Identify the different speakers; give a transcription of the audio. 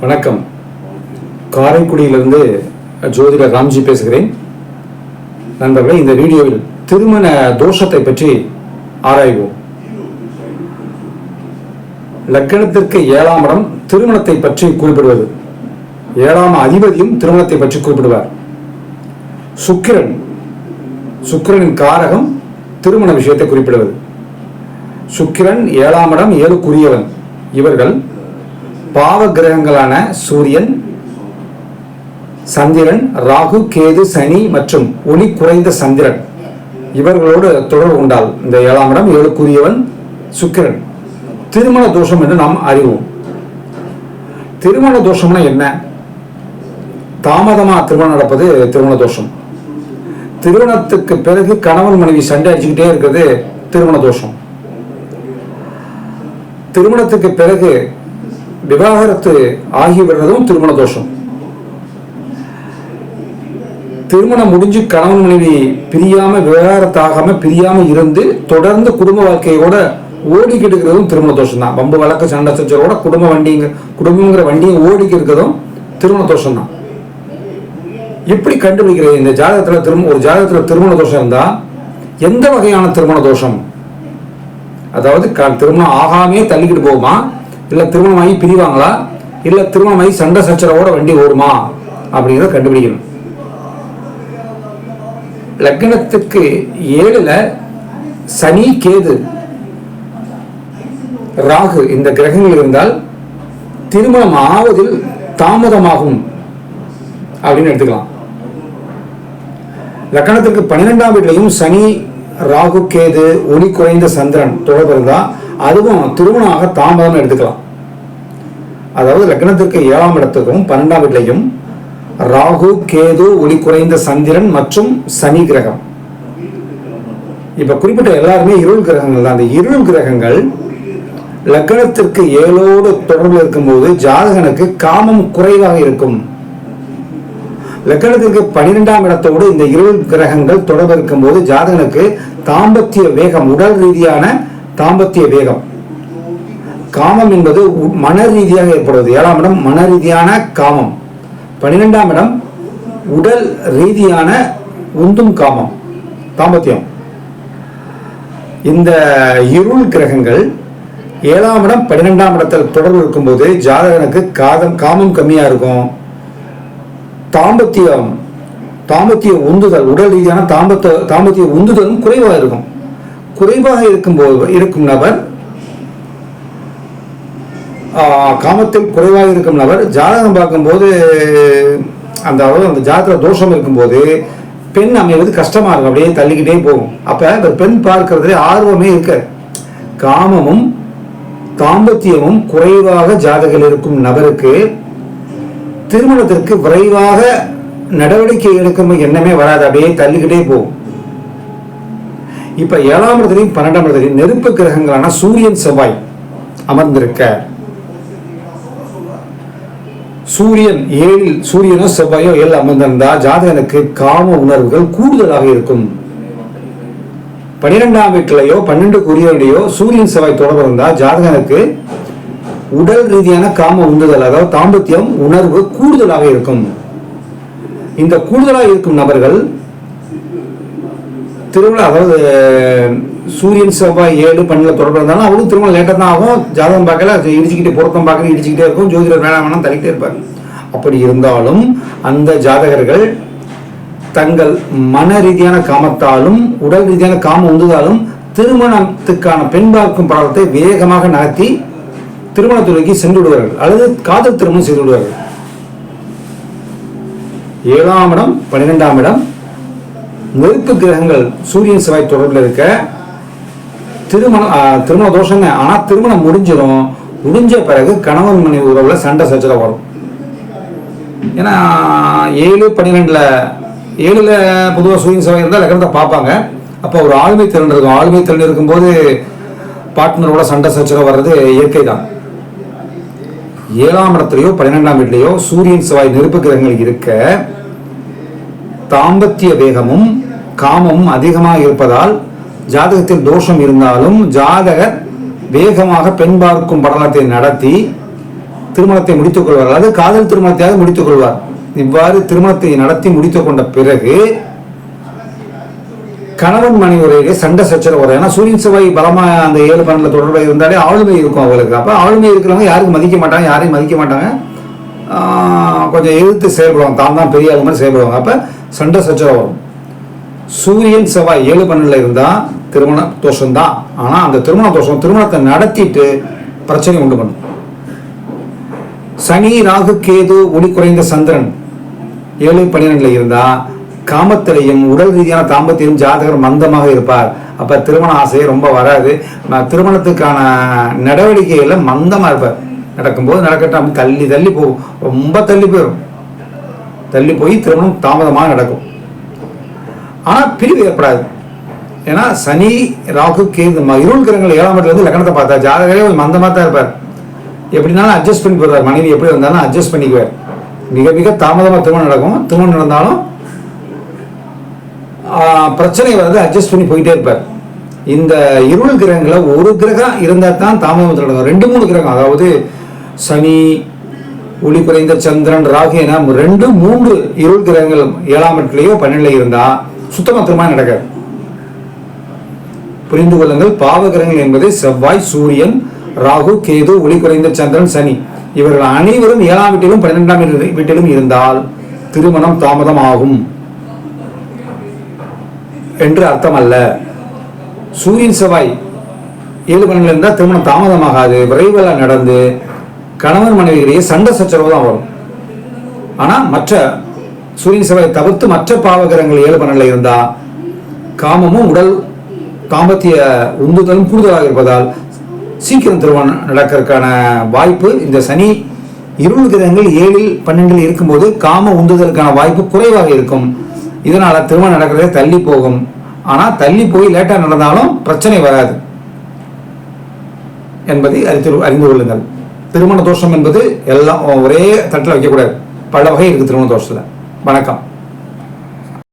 Speaker 1: வணக்கம். காரைக்குடியிலிருந்து ஜோதிடர் ராம்ஜி பேசுகிறேன். நண்பர்களே இந்த வீடியோவில் திருமண தோஷத்தை பற்றி ஆராய்வோம். லக்கணத்திற்கு ஏழாம் இடம் திருமணத்தை பற்றி குறிப்பிடுவது. ஏழாம் அதிபதியும் திருமணத்தை பற்றி குறிப்பிடுவார். சுக்கிரன். சுக்கிரனின் காரகம் திருமண விஷயத்தை குறிப்பிடுவது. சுக்கிரன் ஏழாம் இடம் ஏழுக்குரியவன். இவர்கள் பாவ கிரகங்களான சூரியன் சந்திரன் ராகு கேது சனி மற்றும் ஒளி குறைந்த சந்திரன். இவர்களோடு தொடர்பு உண்டால் இந்த ஏழாம் இடம் ஏழுக்குரியவன் சுக்கிரன். திருமண தோஷம் என்று நாம் அறிவோம். திருமண தோஷம்னா என்ன? தாமதமாக திருமணம் நடப்பது திருமண தோஷம். திருமணத்துக்கு பிறகு கணவன் மனைவி சண்டை அடிச்சுக்கிட்டே இருக்கிறது திருமண தோஷம். திருமணத்துக்கு பிறகு விவாகரத்து ஆகிவிடுறதும் திருமண தோஷம். திருமணம் முடிஞ்சு கணவன் மனைவி பிரியாம விவகாரத்தாகாம பிரியாம இருந்து தொடர்ந்து குடும்ப வாழ்க்கையோட ஓடிக்கிட்டு இருக்கிறதும் திருமண தோஷம் தான் வம்பு வழக்கு சண்டை சச்சரோட குடும்ப வண்டிங்க குடும்பங்கிற வண்டியை ஓடிக்கி இருக்கிறதும் திருமண தோஷம் தான் எப்படி கண்டுபிடிக்கிறது இந்த ஜாதகத்துல திரும்ப ஒரு ஜாதகத்துல திருமண தோஷம் இருந்தா எந்த வகையான திருமண தோஷம்? அதாவது க- திருமணம் ஆகாமே தள்ளிக்கிட்டு போகுமா? இல்லை திருமணமாகி பிரிவாங்களா? இல்லை திருமணமாகி சண்டை சச்சரவோட வண்டி ஓடுமா? அப்படிங்கிறத கண்டுபிடிக்கணும். லக்னத்துக்கு ஏழுல சனி கேது ராகு இந்த கிரகங்கள் இருந்தால் திருமணம் ஆவதில் தாமதமாகும் அப்படின்னு எடுத்துக்கலாம். லக்கணத்துக்கு பன்னிரெண்டாம் வீட்டிலையும் சனி ராகு கேது ஒளி குறைந்த சந்திரன் தொடர்பு இருந்தா அதுவும் திருமணமாக தாமதம் எடுத்துக்கலாம். அதாவது லக்னத்திற்கு ஏழாம் இடத்துக்கும் பன்னெண்டாம் வீட்லையும் ராகு கேது ஒளி குறைந்த சந்திரன் மற்றும் சனி கிரகம். இப்ப குறிப்பிட்ட எல்லாருமே இருள் கிரகங்கள் தான். அந்த இருள் கிரகங்கள் லக்னத்திற்கு ஏழோடு தொடர்பு இருக்கும்போது ஜாதகனுக்கு காமம் குறைவாக இருக்கும். லக்கணத்திற்கு பனிரெண்டாம் இடத்தோடு இந்த இருள் கிரகங்கள் தொடர்பு இருக்கும்போது ஜாதகனுக்கு தாம்பத்திய வேகம் உடல் ரீதியான தாம்பத்திய வேகம். காமம் என்பது உ- மன ரீதியாக ஏற்படுவது. ஏழாம் இடம் மன ரீதியான காமம். பன்னிரெண்டாம் இடம் உடல் ரீதியான உந்தும் காமம். தாம்பத்தியம். இந்த இருள் கிரகங்கள் ஏழாம் இடம் பன்னிரெண்டாம் இடத்தில் தொடர்பு இருக்கும்போது ஜாதகனுக்கு காதம் காமம் கம்மியாக இருக்கும். தாம்பத்தியம் தாம்பத்திய உந்துதல் உடல் ரீதியான தாம்பத்த தாம்பத்திய உந்துதலும் குறைவாக இருக்கும். குறைவாக இருக்கும்போது இருக்கும் நபர் காமத்தில் குறைவாக இருக்கும் நபர் ஜாதகம் பார்க்கும்போது அந்த அளவு அந்த ஜாதக தோஷம் இருக்கும்போது பெண் அமைவது கஷ்டமாக இருக்கும் அப்படியே தள்ளிக்கிட்டே போகும். அப்போ இந்த பெண் பார்க்கறதுல ஆர்வமே இருக்காது. காமமும் தாம்பத்தியமும் குறைவாக ஜாதகம் இருக்கும் நபருக்கு திருமணத்திற்கு விரைவாக நடவடிக்கை எடுக்கும் எண்ணமே வராது. அப்படியே தள்ளிக்கிட்டே போகும் இப்ப ஏழாம் இடத்துலையும் பன்னெண்டாம் இடத்துலையும் நெருப்பு கிரகங்களான சூரியன் செவ்வாய் அமர்ந்திருக்க. சூரியன் ஏழில் சூரியனோ செவ்வாயோ ஏழில் அமர்ந்திருந்தா ஜாதகனுக்கு காம உணர்வுகள் கூடுதலாக இருக்கும். பனிரெண்டாம் வீட்டிலையோ பன்னெண்டு குறியோ சூரியன் செவ்வாய் தொடர்பு இருந்தா ஜாதகனுக்கு உடல் ரீதியான காம உந்துதல் அதாவது தாம்பத்தியம் உணர்வு கூடுதலாக இருக்கும். இந்த கூடுதலாக இருக்கும் நபர்கள் திருவிழா அதாவது சூரியன் செவ்வாய் ஏழு பன்னில் தொடர்பு இருந்தாலும் அவரும் திருமணம் லேட்டாக தான் ஆகும். ஜாதகம் பார்க்கல இடிச்சுக்கிட்டே பொருத்தம் பார்க்கல இடிச்சுக்கிட்டே இருக்கும். ஜோதிடர் வேணாம் வேணாம் தள்ளிக்கிட்டே இருப்பார். அப்படி இருந்தாலும் அந்த ஜாதகர்கள் தங்கள் மன ரீதியான காமத்தாலும் உடல் ரீதியான காமம் உந்துதாலும் திருமணத்துக்கான பெண் பார்க்கும் படத்தை வேகமாக நகர்த்தி திருமணத்துறைக்கு சென்று விடுவார்கள் அல்லது காதல் திருமணம் செய்து விடுவார்கள் ஏழாம் இடம் பன்னிரெண்டாம் இடம். நெருப்பு கிரகங்கள் சூரியன் செவ்வாய் தொடர்பில் இருக்க திருமணம் திருமண தோஷங்க. ஆனால் திருமணம் முடிஞ்சிடும் முடிஞ்ச பிறகு கணவன் மனைவி உறவுல சண்டை சச்சரவு வரும். ஏன்னா ஏழு பன்னிரெண்டில் ஏழில் பொதுவாக சூரியன் செவ்வாய் இருந்தால் லக்னத்தை பார்ப்பாங்க. அப்போ ஒரு ஆளுமை திறன் இருக்கும். ஆளுமை திறன் இருக்கும்போது பார்ட்னரோட சண்டை சச்சரவு வர்றது இயற்கை தான் ஏழாம் இடத்துலையோ பன்னிரெண்டாம் வீட்லயோ சூரியன் செவ்வாய் நெருப்பு கிரகங்கள் இருக்க தாம்பத்திய வேகமும் காமமும் அதிகமாக இருப்பதால் ஜாதகத்தில் தோஷம் இருந்தாலும் ஜாதகர் வேகமாக பெண் பார்க்கும் படலத்தை நடத்தி திருமணத்தை முடித்துக் கொள்வார். அதாவது காதல் திருமணத்தையாவது முடித்துக் கொள்வார். இவ்வாறு திருமணத்தை நடத்தி முடித்துக் கொண்ட பிறகு கணவன் மனைவி உரையிலே சண்டை சச்சரவு வரும். ஏன்னா சூரியன் செவ்வாய் பலமாக அந்த ஏழு பன்னெண்டுல தொடர்பு இருந்தாலே ஆளுமை இருக்கும் அவங்களுக்கு. அப்போ ஆளுமை இருக்கிறவங்க யாருக்கும் மதிக்க மாட்டாங்க யாரையும் மதிக்க மாட்டாங்க. ஆஹ் கொஞ்சம் எதிர்த்து செயல்படுவாங்க. தான் தான் பெரிய ஆளு மாதிரி செயல்படுவாங்க. அப்போ சண்டை சச்சரவு வரும். சூரியன் செவ்வாய் ஏழு பன்னெண்டுல இருந்தால் திருமண தோஷம் தான் ஆனா அந்த திருமண தோஷம் திருமணத்தை நடத்திட்டு பிரச்சனை உண்டு பண்ணும். சனி ராகு கேது ஒளி குறைந்த சந்திரன் ஏழு பன்னிரெண்டுல இருந்தா காமத்திலையும் உடல் ரீதியான தாம்பத்தியம் ஜாதகர் மந்தமாக இருப்பார். அப்ப திருமண ஆசையே ரொம்ப வராது. திருமணத்துக்கான நடவடிக்கைகள்ல மந்தமா இருப்பார். நடக்கும்போது நடக்கட்டும் அப்படி தள்ளி தள்ளி போகும் ரொம்ப தள்ளி போயிடும் தள்ளி போய் திருமணம் தாமதமாக நடக்கும். ஆனா பிரிவு ஏற்படாது. ஏன்னா சனி ராகு கேது இருள் கிரகங்கள் ஏழாம் இடத்துல லக்னத்தை பார்த்தா ஜாதகரே கொஞ்சம் மந்தமா தான் இருப்பார். எப்படினாலும் அட்ஜஸ்ட் பண்ணி போடுவார் மனைவி எப்படி வந்தாலும் அட்ஜஸ்ட் பண்ணிக்குவார். மிக மிக தாமதமாக திருமணம் நடக்கும். திருமணம் நடந்தாலும் பிரச்சனை வந்து அட்ஜஸ்ட் பண்ணி போயிட்டே இருப்பார். இந்த இருள் கிரகங்களை ஒரு கிரகம் இருந்தால் தான் தாமதத்தில் நடக்கும். ரெண்டு மூணு கிரகம் அதாவது சனி ஒளி குறைந்த சந்திரன் ராகு என ரெண்டு மூன்று இருள் கிரகங்கள் ஏழாம் இடத்துலையோ பன்னெண்டுல இருந்தால் சுத்தமத்திரமாக நடக்காது. புரிந்து கொள்ளுங்கள் பாவகிரகங்கள் என்பது செவ்வாய் சூரியன் ராகு கேது ஒளி குறைந்த சந்திரன் சனி. இவர்கள் அனைவரும் ஏழாம் வீட்டிலும் பன்னிரெண்டாம் வீட்டிலும் இருந்தால் திருமணம் தாமதம் ஆகும் என்று அர்த்தம் அல்ல சூரியன் செவ்வாய் ஏழு பன்னெண்டுல இருந்தால் திருமணம் தாமதமாகாது விரைவில் நடந்து கணவன் மனைவியிடையே சண்டை சச்சரவு தான் வரும். ஆனால் மற்ற சூரியன் செவ்வாய் தவிர்த்து மற்ற பாவகரங்கள் ஏழு பன்னெண்டுல இருந்தால் காமமும் உடல் தாம்பத்திய உந்துதலும் கூடுதலாக இருப்பதால் சீக்கிரம் திருமணம் நடக்கிறதுக்கான வாய்ப்பு இந்த சனி இருள் கிரகங்கள் ஏழில் பன்னெண்டில் இருக்கும்போது காம உந்துதலுக்கான வாய்ப்பு குறைவாக இருக்கும். இதனால திருமணம் நடக்கிறதே தள்ளி போகும். ஆனா தள்ளி போய் லேட்டா நடந்தாலும் பிரச்சனை வராது. என்பதை அறிந்து அறிந்து கொள்ளுங்கள். திருமண தோஷம் என்பது எல்லாம் ஒரே தட்டில் வைக்கக்கூடாது. பல வகை இருக்கு திருமண தோஷத்துல. வணக்கம்.